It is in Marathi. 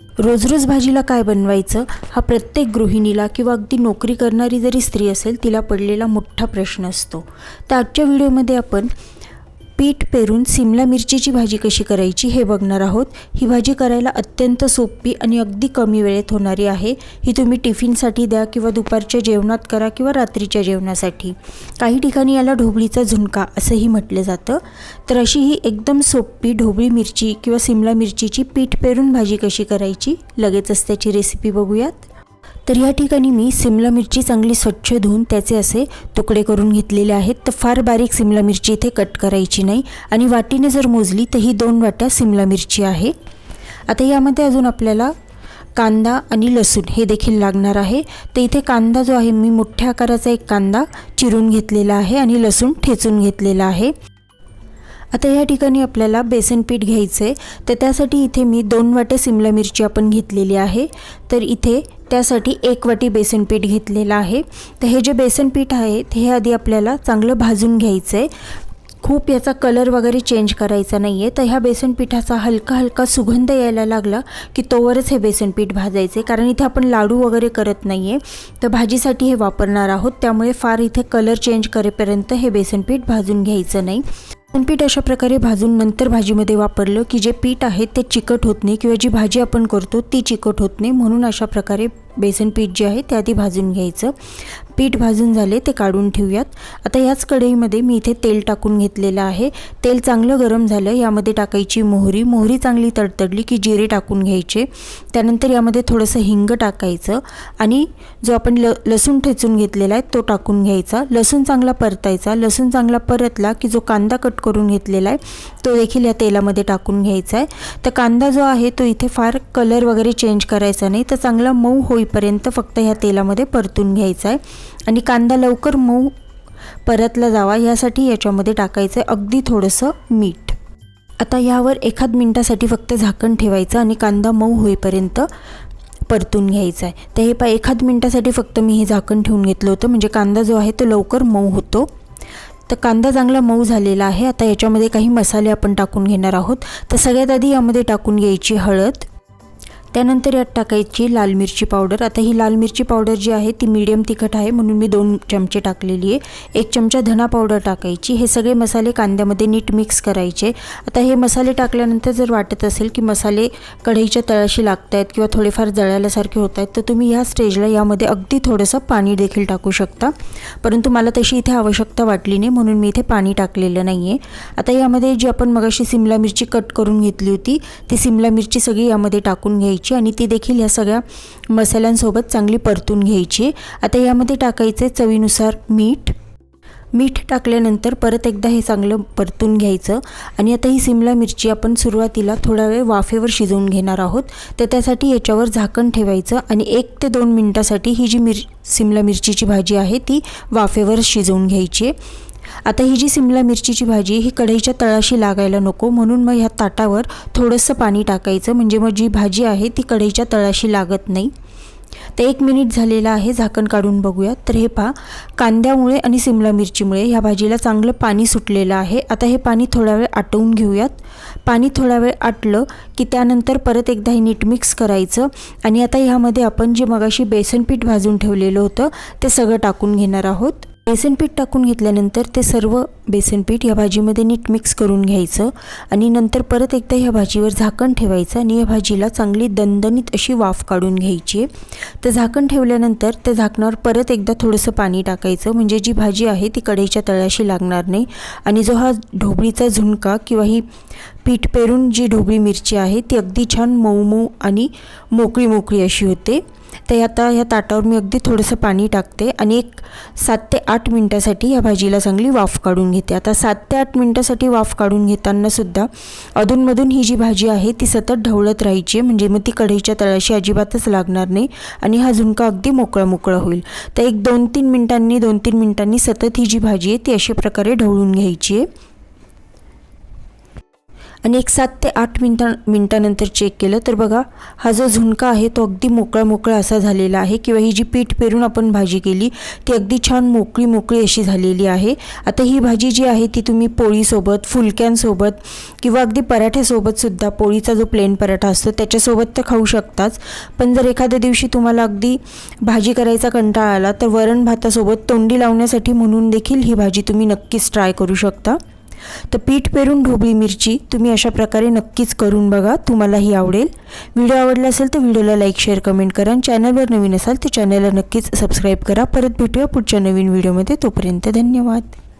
रोज रोज भाजीला काय बनवायचं? हा प्रत्येक गृहिणीला किंवा अगदी नोकरी करणारी जरी स्त्री असेल तिला पडलेला मोठा प्रश्न असतो. तर आजच्या व्हिडिओमध्ये आपण पीठ पेरून सिमला मिरचीची भाजी कशी करायची हे बघणार आहोत. ही भाजी करायला अत्यंत सोपी आणि अगदी कमी वेळेत होणारी आहे. ही तुम्ही टिफिनसाठी द्या किंवा दुपारच्या जेवणात करा किंवा रात्रीच्या जेवणासाठी. काही ठिकाणी याला ढोबळीचा झुणका असंही म्हटलं जातं. तर अशी ही एकदम सोपी ढोबळी मिरची किंवा सिमला मिरचीची पीठ पेरून भाजी कशी करायची? लगेचच त्याची रेसिपी बघूयात. तर या ठिकाणी मी सिमला मिरची चांगली स्वच्छ धुवून त्याचे असे तुकडे करून घेतलेले आहेत. तर फार बारीक सिमला मिरची इथे कट करायची नाही. आणि वाटीने जर मोजली तर ही दोन वाट्या सिमला मिरची आहे. आता यामध्ये अजून आपल्याला कांदा आणि लसूण हे देखील लागणार आहे. तर इथे कांदा जो आहे मी मोठ्या आकाराचा एक कांदा चिरून घेतलेला आहे आणि लसूण ठेचून घेतलेला आहे. आता या ठिकाणी आपल्याला बेसन पीठ घ्यायचं आहे तर त्यासाठी इथे मी दोन वाटे सिमला मिरची आपण घेतलेली आहे. तर इथे त्यासाठी एक वाटी बेसन पीठ घेतलेलं आहे. तर हे जे बेसन पीठ आहे ते हे आधी आपल्याला चांगलं भाजून घ्यायचं आहे खूप याचा कलर वगैरे चेंज करायचा नाही आहे तर ह्या बेसन पिठाचा हलका हलका सुगंध यायला लागला की तोवरच हे बेसन पीठ भाजायचे कारण इथे आपण लाडू वगैरे करत नाही आहे तर भाजीसाठी हे वापरणार आहोत. त्यामुळे फार इथे कलर चेंज करेपर्यंत हे बेसन पीठ भाजून घ्यायचं नाही. पीठ अशा प्रकारे भाजून नंतर भाजीमध्ये वापरलं की जे पीठ आहे ते चिकट होत नाही किंवा जी भाजी आपण करतो ती चिकट होत नाही. म्हणून अशा प्रकारे बेसन पीठ जे आहे ते आधी भाजून घ्यायचं. पीठ भाजून झाले ते काढून ठेवूयात. आता याच कढईमध्ये मी इथे तेल टाकून घेतलेलं आहे. तेल चांगलं गरम झालं यामध्ये टाकायची मोहरी. मोहरी चांगली तडतडली की जिरे टाकून घ्यायचे. त्यानंतर यामध्ये थोडंसं हिंग टाकायचं आणि जो आपण ल लसूण ठेचून घेतलेला आहे तो टाकून घ्यायचा. लसूण चांगला परतायचा. लसूण चांगला परतला की जो कांदा कट करून घेतलेला आहे तो देखील या तेलामध्ये टाकून घ्यायचा आहे. तर कांदा जो आहे तो इथे फार कलर वगैरे चेंज करायचा नाही. तर चांगला मऊ होईपर्यंत फक्त ह्या तेलामध्ये परतून घ्यायचा आहे. आणि कांदा लवकर मऊ परतला जावा यासाठी याच्यामध्ये टाकायचं आहे अगदी थोडंसं मीठ. आता यावर एखाद मिनटासाठी फक्त झाकण ठेवायचं आणि कांदा मऊ होईपर्यंत परतून घ्यायचा आहे. तर हे पा एखाद मिनटासाठी फक्त मी हे झाकण ठेवून घेतलं होतं. म्हणजे कांदा जो आहे तो लवकर मऊ होतो. तर कांदा चांगला मऊ झालेला आहे. आता याच्यामध्ये काही मसाले आपण टाकून घेणार आहोत. तर सगळ्यात आधी यामध्ये टाकून घ्यायची हळद. त्यानंतर यात टाकायची लाल मिरची पावडर. आता ही लाल मिरची पावडर जी आहे ती मीडियम तिखट आहे म्हणून मी दोन चमचे टाकलेली आहे. एक चमचा धना पावडर टाकायची. हे सगळे मसाले कांद्यामध्ये नीट मिक्स करायचे. आता हे मसाले टाकल्यानंतर जर वाटत असेल की मसाले कढईच्या तळाशी लागत आहेत किंवा थोडेफार जळाल्यासारखे होत आहेत तर तुम्ही ह्या स्टेजला यामध्ये अगदी थोडंसं पाणी देखील टाकू शकता. परंतु मला तशी इथे आवश्यकता वाटली नाही म्हणून मी इथे पाणी टाकलेलं नाही आहे आता यामध्ये जी आपण मगाशी सिमला मिरची कट करून घेतली होती ती सिमला मिरची सगळी यामध्ये टाकून घ्यायची. आणि ती देखील या सगळ्या मसाल्यांसोबत चांगली परतून घ्यायची. आता यामध्ये टाकायचे चवीनुसार मीठ. मीठ टाकल्यानंतर परत एकदा हे चांगलं परतून घ्यायचं. आणि आता ही सिमला मिरची आपण सुरुवातीला थोडा वेळ वाफेवर शिजवून घेणार आहोत. तर त्यासाठी याच्यावर झाकण ठेवायचं आणि एक ते दोन मिनटासाठी ही जी मिर सिमला मिरचीची भाजी आहे ती वाफेवर शिजवून घ्यायची. आहे आता ही जी सिमला मिरचीची भाजी ही कढईच्या तळाशी लागायला नको म्हणून मग ह्या ताटावर थोडंसं पाणी टाकायचं. म्हणजे मग जी भाजी आहे ती कढईच्या तळाशी लागत नाही. तर एक मिनिट झालेलं आहे झाकण काढून बघूयात तर हे पहा कांद्यामुळे आणि सिमला मिरचीमुळे ह्या भाजीला चांगलं पाणी सुटलेलं आहे. आता हे पाणी थोडा वेळ आटवून घेऊयात. पाणी थोडा वेळ आटलं की त्यानंतर परत एकदा हे नीट मिक्स करायचं. आणि आता ह्यामध्ये आपण जे मगाशी बेसनपीठ भाजून ठेवलेलं होतं ते सगळं टाकून घेणार आहोत. बेसन पीठ टाकून घेतल्यानंतर ते सर्व बेसन पीठ या भाजीमध्ये नीट मिक्स करून घ्यायचं आणि नंतर परत एकदा ह्या भाजीवर झाकण ठेवायचं आणि या भाजीला चांगली दणदणीत अशी वाफ काढून घ्यायची. आहे तर झाकण ठेवल्यानंतर त्या झाकणावर परत एकदा थोडंसं पाणी टाकायचं. म्हणजे जी भाजी आहे ती कढईच्या तळ्याशी लागणार नाही. आणि जो हा ढोबळीचा झुणका किंवा ही पीठ पेरून जी ढोबळी मिरची आहे ती अगदी छान मऊ मऊ आणि मोकळी मोकळी अशी होते. तर आता ह्या ताटावर मी अगदी थोडंसं पाणी टाकते आणि एक सात ते आठ मिनटासाठी ह्या भाजीला चांगली वाफ काढून घेते. आता सात ते आठ मिनटासाठी वाफ काढून घेतानासुद्धा अधूनमधून ही जी भाजी आहे ती सतत ढवळत राहायची म्हणजे मग ती कढईच्या तळाशी अजिबातच लागणार नाही आणि हा झुणका अगदी मोकळा मोकळा होईल. तर एक दोन तीन मिनटांनी दोन तीन मिनटांनी सतत ही जी भाजी आहे ती अशा प्रकारे ढवळून घ्यायची आहे. आणि एक सात ते आठ मिनटा मिनटानंतर चेक केलं तर बघा हा जो झुणका आहे तो अगदी मोकळा मोकळा असा झालेला आहे. किंवा ही जी पीठ पेरून आपण भाजी केली ती अगदी छान मोकळी मोकळी अशी झालेली आहे. आता ही भाजी जी आहे ती तुम्ही पोळीसोबत फुलक्यांसोबत किंवा अगदी पराठ्यासोबतसुद्धा पोळीचा जो प्लेन पराठा असतो त्याच्यासोबत तर खाऊ शकताच. पण जर एखाद्या दिवशी तुम्हाला अगदी भाजी करायचा कंटाळा आला तर वरण भातासोबत तोंडी लावण्यासाठी म्हणून देखील ही भाजी तुम्ही नक्कीच ट्राय करू शकता. तर पीठ पेरून ढोबळी मिरची. तुम्ही अशा प्रकारे नक्कीच करून बघा. तुम्हालाही आवडेल. व्हिडिओ आवडला असेल तर व्हिडिओला लाईक शेअर कमेंट करा आणि चॅनलवर नवीन असाल तर चॅनलला नक्कीच सबस्क्राईब करा. परत भेटूया पुढच्या नवीन व्हिडिओमध्ये तोपर्यंत धन्यवाद.